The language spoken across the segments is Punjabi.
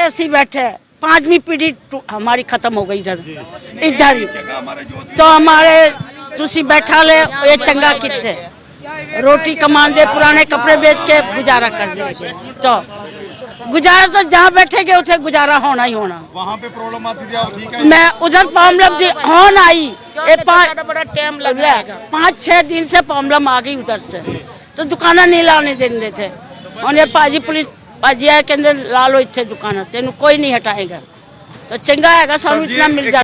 पे ऐसे ही बैठे हैं। पांचवी पीढ़ी हमारी खत्म हो गई इधर। इधर ही। तो हमारे तुसी बैठा ले ये चंगा कितने। रोटी कमान दे पुराने कपड़े बेच के गुजारा कर दे। तो गुजारा तो जहाँ बैठेगे उठे गुजारा होना ही होना। वहाँ पे प्रॉब्लम आती थी अब ठीक है? मैं उधर प्रॉब्लम जी होन आई। ये बड़ा टाइम लग पाँच छह दिन से प्रॉब्लम आ गई उधर से। तो दुकाना नहीं लाने देते थे। और ये पाजी पुलिस ਭਾਜੀ ਇਹ ਕਹਿੰਦੇ ਲਾ ਲਓ ਇੱਥੇ ਦੁਕਾਨਾਂ ਤੈਨੂੰ ਕੋਈ ਨਹੀਂ ਹਟਾਏਗਾ। ਤਾਂ ਚੰਗਾ ਹੈਗਾ ਸਾਨੂੰ ਇਤਨਾ ਮਿਲ ਜਾ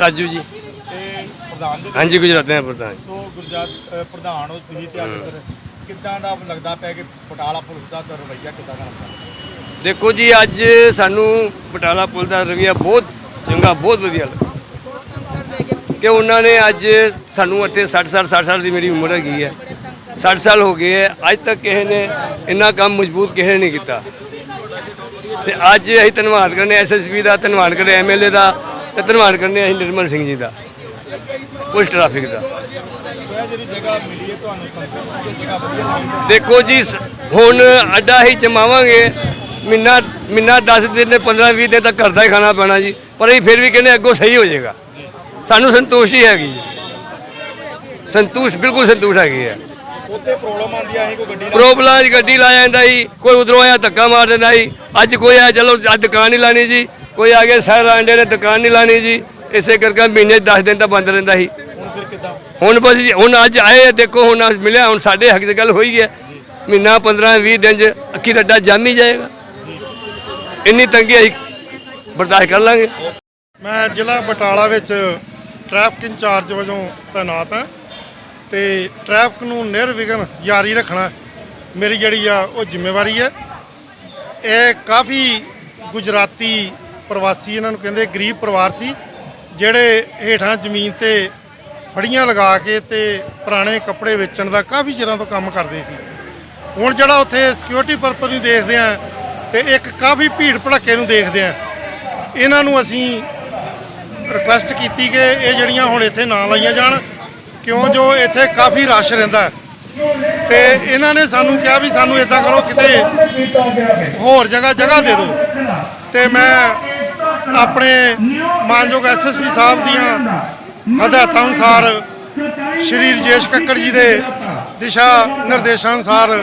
ਰਾਜੂ ਜੀ। ਤੇ ਪ੍ਰਧਾਨ ਗੁਜਰਾਤ ਦੇ ਪ੍ਰਧਾਨ ਸੋ ਗੁਜਰਾਤ ਪ੍ਰਧਾਨ ਹੋ ਤੁਸੀਂ ਤੇ ਅੱਜ ਫਿਰ ਕਿੱਦਾਂ ਦਾ ਲੱਗਦਾ ਪਿਆ ਕਿ ਬਟਾਲਾ ਪੁਲਿਸ ਦਾ ਤਾਂ ਰਵੱਈਆ ਕਿੱਦਾਂ ਦਾ ਲੱਗਦਾ ਦੇਖੋ ਜੀ ਅੱਜ ਸਾਨੂੰ ਬਟਾਲਾ ਪੁਲ ਦਾ ਰਵਈਆ ਬਹੁਤ ਚੰਗਾ ਬਹੁਤ ਵਧੀਆ ਲੱਗਾ। ਕਿ ਉਹਨਾਂ ਨੇ ਅੱਜ ਸਾਨੂੰ ਇੱਥੇ 60 60 60 ਸਾਲ ਦੀ ਮੇਰੀ ਉਮਰ ਹੈਗੀ ਹੈ। 60 ਸਾਲ ਹੋ ਗਏ ਹੈ, ਅੱਜ ਤੱਕ ਕਿਸੇ ਨੇ ਇੰਨਾ ਕੰਮ ਮਜ਼ਬੂਤ ਕਿਸੇ ਨੇ ਨਹੀਂ ਕੀਤਾ। ਤੇ ਅੱਜ ਅਸੀਂ ਧੰਨਵਾਦ ਕਰਨੇ ਐਸਐਸਪੀ ਦਾ, ਧੰਨਵਾਦ ਕਰਨੇ ਐਮਐਲਏ ਦਾ ਤੇ ਧੰਨਵਾਦ ਕਰਨੇ ਅਸੀਂ ਨਿਰਮਲ ਸਿੰਘ ਜੀ ਦਾ, ਪੁਲਿਸ ਟ੍ਰੈਫਿਕ ਦਾ। ਦੇਖੋ ਜੀ ਹੁਣ ਅੱਡਾ ਹੀ ਜਮਾਵਾਂਗੇ, ਮਹੀਨਾ ਮਹੀਨਾ 10 ਦਿਨ ਦੇ 15 20 ਦਿਨ ਤੱਕ ਘਰ ਦਾ ਹੀ ਖਾਣਾ ਪੈਣਾ ਜੀ, ਪਰ ਅਸੀਂ ਫਿਰ ਵੀ ਕਹਿੰਦੇ ਅੱਗੋਂ ਸਹੀ ਹੋ ਜਾਏਗਾ। ਸਾਨੂੰ ਸੰਤੁਸ਼ਟੀ ਹੈਗੀ ਜੀ। ਸੰਤੁਸ਼ਟ ਬਿਲਕੁਲ ਸੰਤੁਸ਼ਟ ਹੈਗੀ ਹੈ। ਉੱਥੇ ਪ੍ਰੋਬਲਮ ਕੋਈ ਗੱਡੀ ਪ੍ਰੋਬਲਮ ਲਾ ਜਾਂਦਾ ਜੀ ਕੋਈ ਉਧਰੋਂ ਆਇਆ ਧੱਕਾ ਮਾਰ ਦਿੰਦਾ ਜੀ। ਅੱਜ ਕੋਈ ਆਇਆ ਚਲੋ ਅੱਜ ਦੁਕਾਨ ਨਹੀਂ ਲਾਣੀ ਜੀ। ਕੋਈ ਆ ਗਿਆ ਸ਼ਹਿਰ ਆਂਡੇ ਨੇ ਦੁਕਾਨ ਨਹੀਂ ਲਾਣੀ ਜੀ। ਇਸੇ ਕਰਕੇ ਮਹੀਨੇ 10 ਦਿਨ ਤਾਂ ਬੰਦ ਰਹਿੰਦਾ ਸੀ। ਹੁਣ ਫਿਰ ਕਿੱਦਾਂ? ਹੁਣ ਬਸ ਜੀ, ਹੁਣ ਅੱਜ ਆਏ ਆ, ਦੇਖੋ ਹੁਣ ਮਿਲਿਆ ਹੁਣ ਸਾਡੇ ਹੱਕ ਦੀ ਗੱਲ ਹੋਈ ਹੈ। ਮਹੀਨਾ 15 20 ਦਿਨ ਚ ਅੱਖੀ ਰੱਡਾ ਜੰਮ ਹੀ ਜਾਏਗਾ। ਇੰਨੀ ਤੰਗੀ ਅਸੀਂ ਬਰਦਾਸ਼ਤ ਕਰ ਲਾਂਗੇ। ਮੈਂ ਜ਼ਿਲ੍ਹਾ ਬਟਾਲਾ ਵਿੱਚ ਟ੍ਰੈਫਿਕ ਇੰਚਾਰਜ ਵਜੋਂ ਤਾਇਨਾਤ ਹਾਂ। ਤੇ ਟ੍ਰੈਫਿਕ ਨੂੰ ਨਿਰਵਿਘਨ ਜਾਰੀ ਰੱਖਣਾ ਮੇਰੀ ਜਿਹੜੀ ਆ ਉਹ ਜ਼ਿੰਮੇਵਾਰੀ ਹੈ। ਇਹ ਕਾਫੀ ਗੁਜਰਾਤੀ ਪ੍ਰਵਾਸੀ ਇਹਨਾਂ ਨੂੰ ਕਹਿੰਦੇ ਗਰੀਬ ਪਰਿਵਾਰ ਸੀ, ਜਿਹੜੇ ਹੇਠਾਂ ਜ਼ਮੀਨ ਤੇ ਫੜੀਆਂ ਲਗਾ ਕੇ ਤੇ ਪੁਰਾਣੇ ਕੱਪੜੇ ਵੇਚਣ ਦਾ ਕਾਫੀ ਚਿਰਾਂ ਤੋਂ ਕੰਮ ਕਰਦੇ ਸੀ। ਹੁਣ ਜਿਹੜਾ ਉੱਥੇ ਸਿਕਿਉਰਿਟੀ ਪਰਪਸ ਨੂੰ ਦੇਖਦੇ ਆ ਤੇ ਇੱਕ ਕਾਫੀ ਭੀੜ ਭੜੱਕੇ ਨੂੰ ਦੇਖਦੇ ਆ ਇਹਨਾਂ ਨੂੰ ਅਸੀਂ ਰਿਕੁਐਸਟ ਕੀਤੀ ਕਿ ਇਹ ਜਿਹੜੀਆਂ ਹੁਣ ਇੱਥੇ ਨਾ ਲਾਈਆਂ ਜਾਣ। ਕਿਉਂ ਜੋ ਇੱਥੇ ਕਾਫੀ ਰਸ਼ ਰਹਿੰਦਾ ਹੈ। ਤੇ ਇਹਨਾਂ ਨੇ ਸਾਨੂੰ ਕਿਹਾ ਵੀ ਸਾਨੂੰ ਇਦਾਂ ਕਰੋ, ਕਿਤੇ ਹੋਰ ਜਗ੍ਹਾ ਜਗ੍ਹਾ ਦੇ ਦਿਓ। ਤੇ ਮੈਂ ਆਪਣੇ ਮਾਨਯੋਗ ਐਸਐਸਪੀ ਸਾਹਿਬ ਦੀਆਂ ਹਦਾਇਤਾਂ ਅਨੁਸਾਰ ਸ਼੍ਰੀ ਰਜੇਸ਼ ਕੱਕੜ ਜੀ ਦੇ ਦਿਸ਼ਾ ਨਿਰਦੇਸ਼ਾਂ ਅਨੁਸਾਰ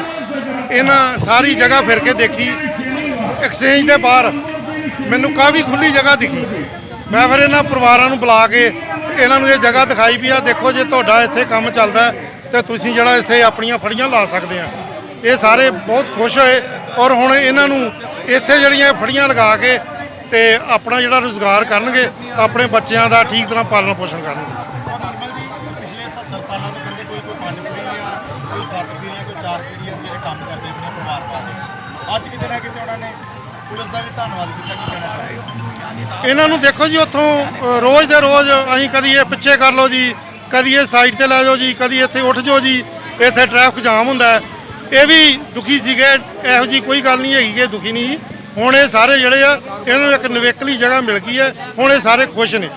ਇਹਨਾਂ ਸਾਰੀ ਜਗ੍ਹਾ ਫਿਰ ਕੇ ਦੇਖੀ। ਐਕਸਚੇਂਜ ਦੇ ਬਾਹਰ ਮੈਨੂੰ ਕਾਫੀ ਖੁੱਲੀ ਜਗ੍ਹਾ ਦਿਖੀ। ਮੈਂ ਫਿਰ ਇਹਨਾਂ ਪਰਿਵਾਰਾਂ ਨੂੰ ਬੁਲਾ ਕੇ ਇਹਨਾਂ ਨੂੰ ਇਹ ਜਗ੍ਹਾ ਦਿਖਾਈ ਵੀ ਆ ਦੇਖੋ ਜੇ ਤੁਹਾਡਾ ਇੱਥੇ ਕੰਮ ਚੱਲਦਾ ਹੈ, ਤੇ ਤੁਸੀਂ ਜਿਹੜਾ ਇੱਥੇ ਆਪਣੀਆਂ ਫੜੀਆਂ ਲਾ ਸਕਦੇ ਆ। ਇਹ ਸਾਰੇ ਬਹੁਤ ਖੁਸ਼ ਹੋਏ ਔਰ ਹੁਣ ਇਹਨਾਂ ਨੂੰ ਇੱਥੇ ਜਿਹੜੀਆਂ ਫੜੀਆਂ ਲਗਾ ਕੇ ਤੇ ਆਪਣਾ ਜਿਹੜਾ ਰੋਜ਼ਗਾਰ ਕਰਨਗੇ ਆਪਣੇ ਬੱਚਿਆਂ ਦਾ ਠੀਕ ਤਰ੍ਹਾਂ ਪਾਲਣ ਪੋਸ਼ਣ ਕਰਨਗੇ। ਪਿਛਲੇ 70 ਸਾਲਾਂ ਤੋਂ ਕਹਿੰਦੇ ਕੋਈ ਕੋਈ ਪੰਜ ਪੀੜ੍ਹੀਆਂ ਕੋਈ ਸੱਤ ਪੀੜ੍ਹੀਆਂ ਕੋਈ ਚਾਰ ਪੀੜ੍ਹੀਆਂ ਜਿਹੜੇ ਕੰਮ ਕਰਦੇ ਪਏ ਪਰਿਵਾਰ ਪਾਲਦੇ ਅੱਜ ਕਿਤੇ ਨਾ ਕਿਤੇ ਉਹਨਾਂ ਨੇ ਪੁਲਿਸ ਦਾ ਵੀ ਧੰਨਵਾਦ ਕੀਤਾ, ਕੀ ਕਹਿਣਾ ਚਾਹੇਗਾ? ਇਹਨਾਂ ਨੂੰ ਦੇਖੋ ਜੀ, ਉੱਥੋਂ ਰੋਜ਼ ਦੇ ਰੋਜ਼ ਅਸੀਂ ਕਦੀ ਇਹ ਪਿੱਛੇ ਕਰ ਲਓ ਜੀ, ਕਦੀ ਇਹ ਸਾਈਡ ਤੇ ਲੈ ਜਾਓ ਜੀ, ਕਦੀ ਇੱਥੇ ਉੱਠ ਜਾਓ ਜੀ, ਇੱਥੇ ਟ੍ਰੈਫਿਕ ਜਾਮ ਹੁੰਦਾ ਇਹ ਵੀ ਦੁਖੀ ਸੀਗੇ, ਇਹੋ ਜੀ ਕੋਈ ਗੱਲ ਨਹੀਂ ਹੈਗੀ ਕਿ ਦੁਖੀ ਨਹੀਂ ਸੀ। ਹੁਣ ਇਹ ਸਾਰੇ ਜਿਹੜੇ ਆ, ਇਹਨਾਂ ਨੂੰ ਇੱਕ ਨਿਵੇਕਲੀ ਜਗ੍ਹਾ ਮਿਲ ਗਈ ਹੈ, ਹੁਣ ਇਹ ਸਾਰੇ ਖੁਸ਼ ਨੇ।